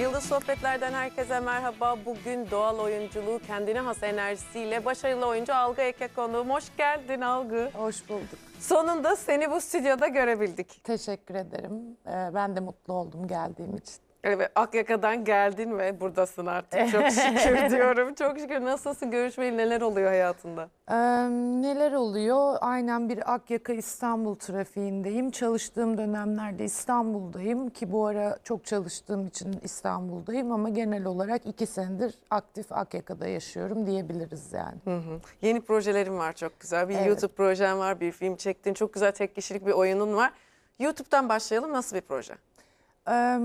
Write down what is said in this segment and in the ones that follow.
Yıldız Sohbetler'den herkese merhaba. Bugün doğal oyunculuğu kendine has enerjisiyle başarılı oyuncu Algı Eke konuğum. Hoş geldin Algı. Hoş bulduk. Sonunda seni bu stüdyoda görebildik. Teşekkür ederim. Ee, ben de mutlu oldum geldiğim için. Evet, Akyaka'dan geldin ve buradasın artık. Çok şükür diyorum. Çok şükür. Nasılsın? Görüşmeyeli neler oluyor hayatında? Ee, neler oluyor? Aynen bir Akyaka İstanbul trafiğindeyim. Çalıştığım dönemlerde İstanbul'dayım ki bu ara çok çalıştığım için İstanbul'dayım ama genel olarak iki senedir aktif Akyaka'da yaşıyorum diyebiliriz yani. Hı hı. Yeni projelerim var çok güzel. Bir Evet. YouTube projen var, bir film çektin. Çok güzel tek kişilik bir oyunun var. YouTube'dan başlayalım. Nasıl bir proje? Ee,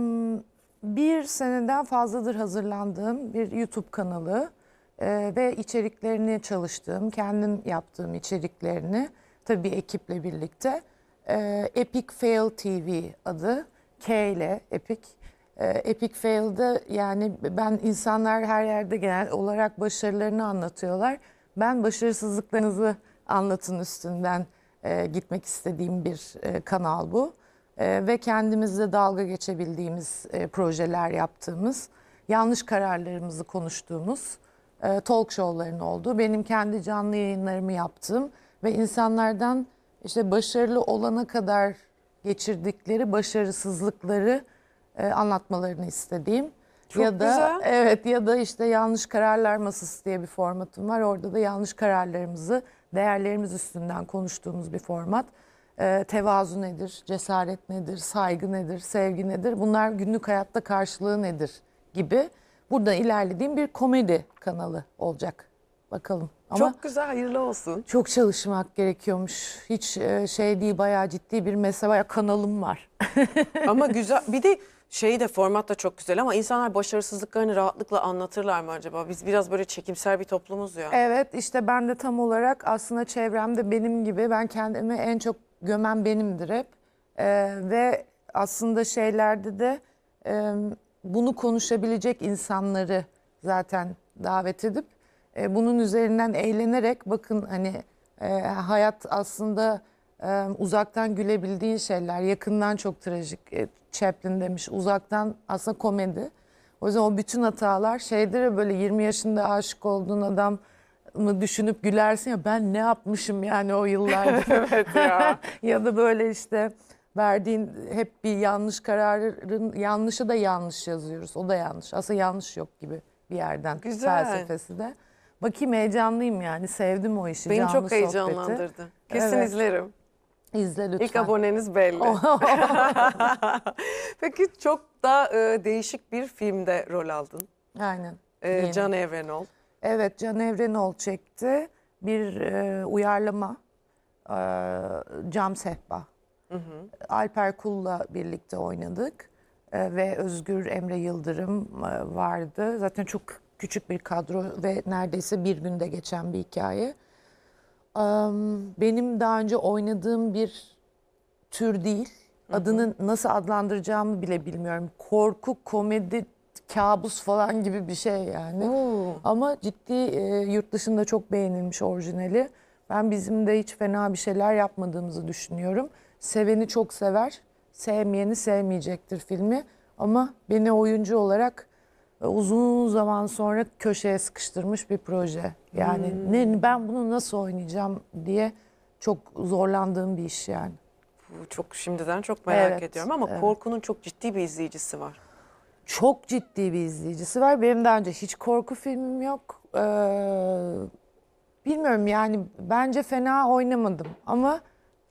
bir seneden fazladır hazırlandığım bir YouTube kanalı e, ve içeriklerini çalıştığım, kendim yaptığım içeriklerini tabii ekiple birlikte e, Epic Fail TV adı K ile Epic. E, Epic Fail'de yani ben insanlar her yerde genel olarak başarılarını anlatıyorlar. Ben başarısızlıklarınızı anlatın üstünden e, gitmek istediğim bir e, kanal bu. E, ve kendimizle dalga geçebildiğimiz e, projeler yaptığımız, yanlış kararlarımızı konuştuğumuz e, talk show'ların olduğu, benim kendi canlı yayınlarımı yaptığım ve insanlardan işte başarılı olana kadar geçirdikleri başarısızlıkları e, anlatmalarını istediğim. Çok ya da güzel. evet ya da işte yanlış kararlar masası diye bir formatım var. Orada da yanlış kararlarımızı değerlerimiz üstünden konuştuğumuz bir format. Ee, tevazu nedir, cesaret nedir, saygı nedir, sevgi nedir? Bunlar günlük hayatta karşılığı nedir gibi. Burada ilerlediğim bir komedi kanalı olacak. Bakalım. Ama çok, güzel, hayırlı olsun. çok çalışmak gerekiyormuş. Hiç e, şey değil, bayağı ciddi bir mesele, bayağı kanalım var. Ama güzel. Bir de şey de format da çok güzel ama insanlar başarısızlıklarını rahatlıkla anlatırlar mı acaba? Biz biraz böyle çekimser bir toplumuz ya. Evet işte ben de tam olarak aslında çevremde benim gibi ben kendimi en çok gömen benimdir hep. Ee, ve aslında şeylerde de e, bunu konuşabilecek insanları zaten davet edip e, bunun üzerinden eğlenerek bakın hani e, hayat aslında e, uzaktan gülebildiğin şeyler yakından çok trajik. E, Chaplin demiş uzaktan aslında komedi. O yüzden o bütün hatalar şeydir ya böyle 20 yaşında aşık olduğun adam mı düşünüp gülersin ya ben ne yapmışım yani o yıllarda. evet ya. ya da böyle işte verdiğin hep bir yanlış kararın yanlışı da yanlış yazıyoruz. O da yanlış. Aslında yanlış yok gibi bir yerden Güzel. felsefesi de. Bakayım heyecanlıyım yani. Sevdim o işi. Beni canlı çok sohbeti. heyecanlandırdı. Kesin Evet. izlerim. İzle lütfen. İlk aboneniz belli. Peki çok da e, değişik bir filmde rol aldın. Aynen. E. Can Evrenol. Evet Can Evrenol çekti. Bir e, uyarlama. E, cam sehpa. Alper Kul'la birlikte oynadık. E, ve Özgür Emre Yıldırım e, vardı. Zaten çok küçük bir kadro ve neredeyse bir günde geçen bir hikaye. Am, Benim daha önce oynadığım bir tür değil. Adını nasıl adlandıracağımı bile bilmiyorum. Korku, komedi, kabus falan gibi bir şey yani. Ama ciddi e, yurt dışında çok beğenilmiş orijinali. Ben bizim de hiç fena bir şeyler yapmadığımızı düşünüyorum. Seveni çok sever, sevmeyeni sevmeyecektir filmi. Ama beni oyuncu olarak e, uzun zaman sonra köşeye sıkıştırmış bir proje. Yani ne ben bunu nasıl oynayacağım diye çok zorlandığım bir iş yani. Bu çok şimdiden çok merak Evet, ediyorum ama evet. korkunun çok ciddi bir izleyicisi var. Çok ciddi bir izleyicisi var. Benim daha önce hiç korku filmim yok. Ee, bilmiyorum yani bence fena oynamadım ama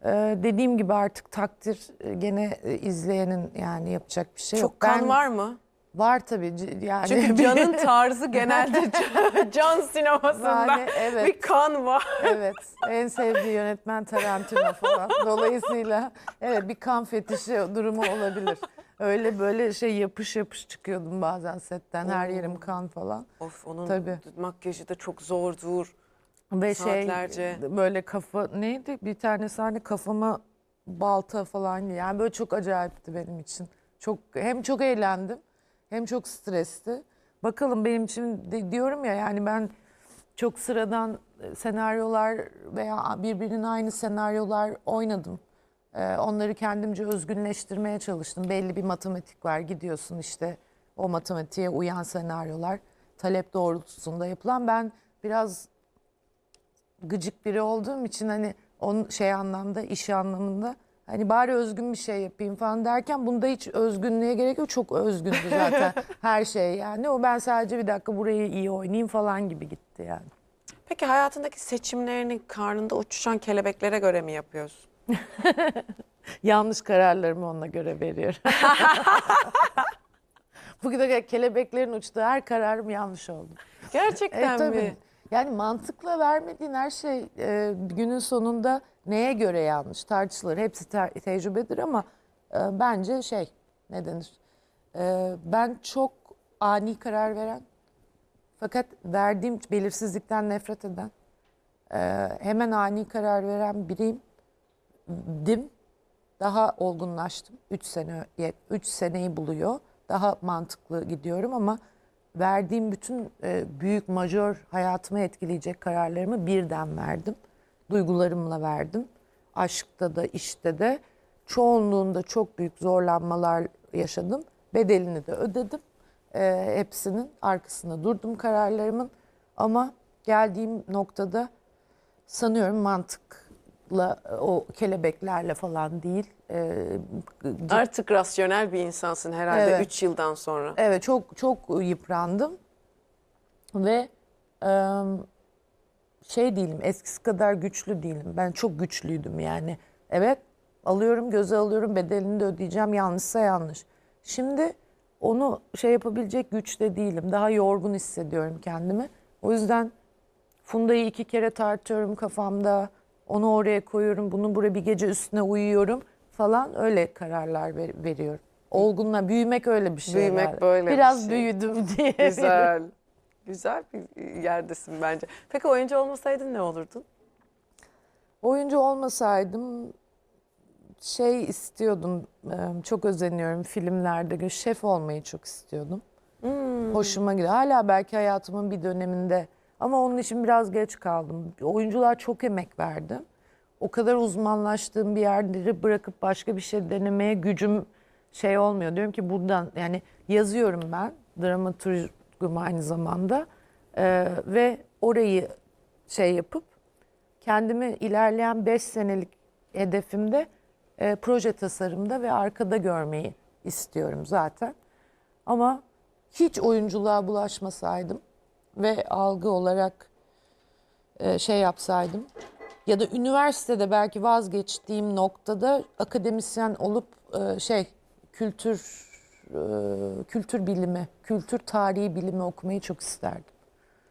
e, dediğim gibi artık takdir e, gene e, izleyenin yani yapacak bir şey yok. Çok kan Ben- var mı? Var tabii c- yani. Çünkü Can'ın tarzı genelde can, can sinemasında Yani evet. bir kan var. Evet, en sevdiği yönetmen Tarantino falan. Dolayısıyla evet bir kan fetişi durumu olabilir. Öyle böyle şey yapış yapış çıkıyordum bazen setten. Her yerim kan falan. Of onun Tabii. makyajı da çok zordur. Ve Saatlerce. şey böyle kafa neydi bir tane sahne kafama balta falan yani böyle çok acayipti benim için. Çok hem çok eğlendim hem çok stresli. Bakalım benim için de diyorum ya yani ben çok sıradan e, senaryolar veya birbirinin aynı senaryolar oynadım. Ee, onları kendimce özgünleştirmeye çalıştım. Belli bir matematik var gidiyorsun işte o matematiğe uyan senaryolar talep doğrultusunda yapılan. Ben biraz gıcık biri olduğum için hani onun şey anlamda, iş anlamında hani bari özgün bir şey yapayım falan derken bunda hiç özgünlüğe gerek yok. Çok özgündü zaten her şey yani. O ben sadece bir dakika burayı iyi oynayayım falan gibi gitti yani. Peki hayatındaki seçimlerini karnında uçuşan kelebeklere göre mi yapıyorsun? Yanlış kararlarımı ona göre veriyorum. Bugüne kelebeklerin uçtuğu her kararım yanlış oldu. Gerçekten E, tabii. mi? Yani mantıkla vermediğin her şey e, günün sonunda neye göre yanlış tartışılır. Hepsi te- tecrübedir ama e, bence şey ne denir? E, ben çok ani karar veren fakat verdiğim belirsizlikten nefret eden e, hemen ani karar veren biriyim. Dim. Daha olgunlaştım. 3 sene 3 seneyi buluyor. Daha mantıklı gidiyorum ama verdiğim bütün e, büyük majör hayatımı etkileyecek kararlarımı birden verdim. Duygularımla verdim. Aşkta da işte de çoğunluğunda çok büyük zorlanmalar yaşadım. Bedelini de ödedim. E, hepsinin arkasında durdum kararlarımın. Ama geldiğim noktada sanıyorum mantıkla e, o kelebeklerle falan değil. e, Artık rasyonel bir insansın herhalde Evet. 3 yıldan sonra. Evet çok çok yıprandım ve e, şey değilim eskisi kadar güçlü değilim. Ben çok güçlüydüm yani. Evet alıyorum göze alıyorum bedelini de ödeyeceğim yanlışsa yanlış. Şimdi onu şey yapabilecek güçte değilim. Daha yorgun hissediyorum kendimi. O yüzden Funda'yı iki kere tartıyorum kafamda. Onu oraya koyuyorum. Bunu buraya bir gece üstüne uyuyorum falan öyle kararlar ver- veriyorum. Olgunla büyümek öyle bir şey. Büyümek yani. böyle bir Biraz şey. büyüdüm diye. Güzel. Güzel bir yerdesin bence. Peki oyuncu olmasaydın ne olurdun? Oyuncu olmasaydım şey istiyordum. Çok özeniyorum filmlerde. Şef olmayı çok istiyordum. Hoşuma gidiyor. Hala belki hayatımın bir döneminde ama onun için biraz geç kaldım. Oyuncular çok emek verdi. O kadar uzmanlaştığım bir yerleri bırakıp başka bir şey denemeye gücüm şey olmuyor. Diyorum ki buradan yani yazıyorum ben. Dramaturgum aynı zamanda. Ee, ve orayı şey yapıp kendimi ilerleyen 5 senelik hedefimde e, proje tasarımda ve arkada görmeyi istiyorum zaten. Ama hiç oyunculuğa bulaşmasaydım ve algı olarak e, şey yapsaydım ya da üniversitede belki vazgeçtiğim noktada akademisyen olup e, şey kültür e, kültür bilimi, kültür tarihi bilimi okumayı çok isterdim.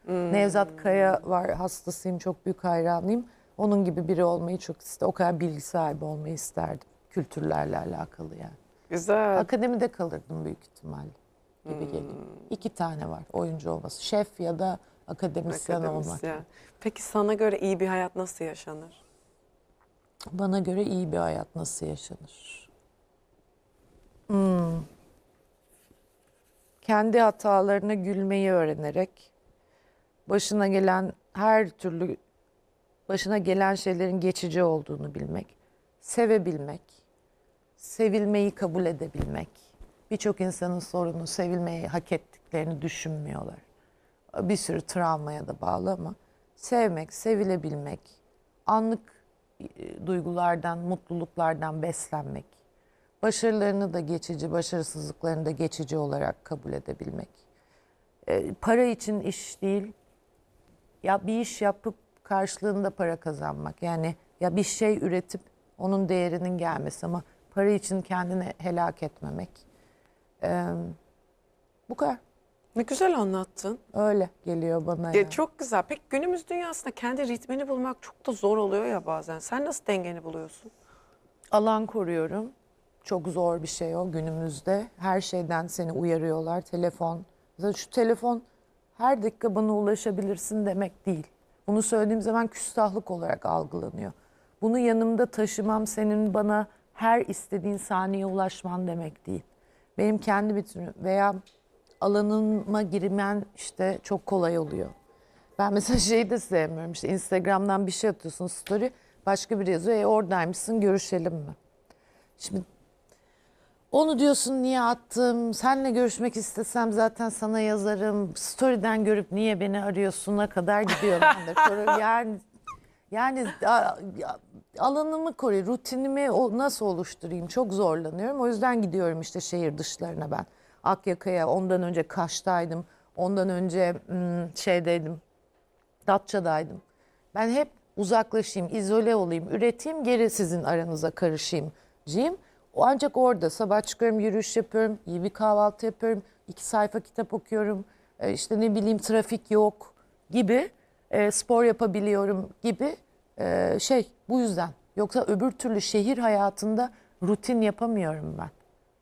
Nevzat Kaya var hastasıyım çok büyük hayranıyım. Onun gibi biri olmayı çok isterdim. O kadar bilgi sahibi olmayı isterdim kültürlerle alakalı yani. Güzel. Akademide kalırdım büyük ihtimalle gibi geliyor. İki tane var oyuncu olması. Şef ya da akademisyen, olmak. Akademisyen. Peki sana göre iyi bir hayat nasıl yaşanır? Bana göre iyi bir hayat nasıl yaşanır? Hmm. Kendi hatalarına gülmeyi öğrenerek başına gelen her türlü başına gelen şeylerin geçici olduğunu bilmek, sevebilmek, sevilmeyi kabul edebilmek. Birçok insanın sorunu sevilmeyi hak ettiklerini düşünmüyorlar. Bir sürü travmaya da bağlı ama sevmek, sevilebilmek, anlık e, duygulardan, mutluluklardan beslenmek, başarılarını da geçici, başarısızlıklarını da geçici olarak kabul edebilmek. E, para için iş değil, ya bir iş yapıp karşılığında para kazanmak. Yani ya bir şey üretip onun değerinin gelmesi ama para için kendini helak etmemek. E, bu kadar. Ne güzel anlattın. Öyle geliyor bana. Ya yani. çok güzel. Peki günümüz dünyasında kendi ritmini bulmak çok da zor oluyor ya bazen. Sen nasıl dengeni buluyorsun? Alan koruyorum. Çok zor bir şey o günümüzde. Her şeyden seni uyarıyorlar. Telefon. Mesela şu telefon her dakika bana ulaşabilirsin demek değil. Bunu söylediğim zaman küstahlık olarak algılanıyor. Bunu yanımda taşımam senin bana her istediğin saniye ulaşman demek değil. Benim kendi bütünüm veya alanıma girmen işte çok kolay oluyor. Ben mesela şeyi de sevmiyorum işte Instagram'dan bir şey atıyorsun story başka biri yazıyor e oradaymışsın görüşelim mi? Şimdi Onu diyorsun niye attım? Senle görüşmek istesem zaten sana yazarım. Story'den görüp niye beni arıyorsun'a kadar gidiyor bende. Sonra yani yani alanımı koruyor, rutinimi o nasıl oluşturayım çok zorlanıyorum. O yüzden gidiyorum işte şehir dışlarına ben. Akyaka'ya ondan önce Kaş'taydım. Ondan önce hmm, şeydeydim. Datça'daydım. Ben hep uzaklaşayım, izole olayım, üreteyim, geri sizin aranıza karışayım. Ciyim. O Ancak orada sabah çıkıyorum, yürüyüş yapıyorum, iyi bir kahvaltı yapıyorum, iki sayfa kitap okuyorum, e, işte ne bileyim trafik yok gibi, e, spor yapabiliyorum gibi e, şey bu yüzden. Yoksa öbür türlü şehir hayatında rutin yapamıyorum ben.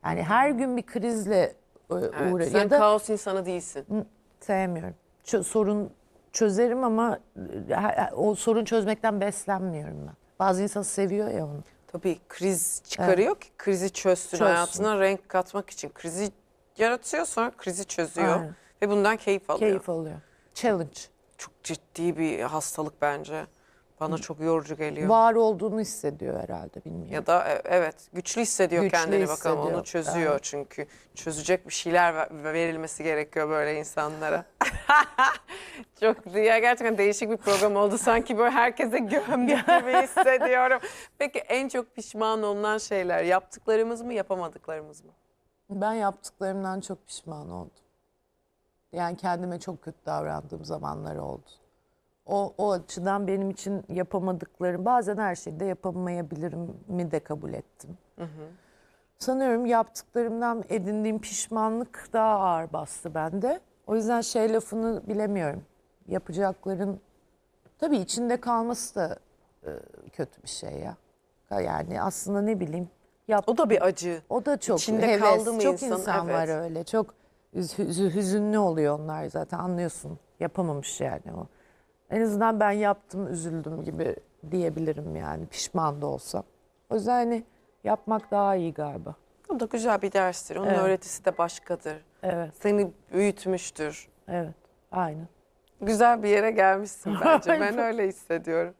Yani her gün bir krizle e, Evet, uğra- sen ya da kaos insanı değilsin. sevmiyorum. Çö- sorun çözerim ama e, ha- o sorun çözmekten beslenmiyorum ben. Bazı insan seviyor ya onu. Tabii kriz çıkarıyor ki krizi çözsün, Çözsün. hayatına renk katmak için. Krizi yaratıyor sonra krizi çözüyor Aynen. ve bundan keyif alıyor. Keyif alıyor. Challenge. Çok ciddi bir hastalık bence. Bana çok yorucu geliyor. Var olduğunu hissediyor herhalde bilmiyorum. Ya da e, evet güçlü hissediyor Güçlü kendini bakalım hissediyor. onu çözüyor Evet. çünkü çözecek bir şeyler ver- verilmesi gerekiyor böyle insanlara. Çok ya gerçekten değişik bir program oldu sanki böyle herkese gömdük gibi hissediyorum. Peki en çok pişman olunan şeyler yaptıklarımız mı yapamadıklarımız mı? Ben yaptıklarımdan çok pişman oldum. Yani kendime çok kötü davrandığım zamanlar oldu. O, o açıdan benim için yapamadıklarım, bazen her şeyi de yapamayabilirim mi de kabul ettim. Sanıyorum yaptıklarımdan edindiğim pişmanlık daha ağır bastı bende. O yüzden şey lafını bilemiyorum. Yapacakların tabii içinde kalması da e, kötü bir şey ya. Yani aslında ne bileyim. Yap, O da bir acı. o da çok İçinde heves. kaldı mı çok insan? insan var Evet. öyle. Çok hüzünlü oluyor onlar zaten anlıyorsun. Yapamamış yani o. En azından ben yaptım, üzüldüm gibi diyebilirim yani pişman da olsam. O yüzden hani yapmak daha iyi galiba. O da güzel bir derstir. Onun Evet. öğretisi de başkadır. Evet, Seni büyütmüştür. evet. Aynen. Güzel bir yere gelmişsin bence. ben öyle hissediyorum.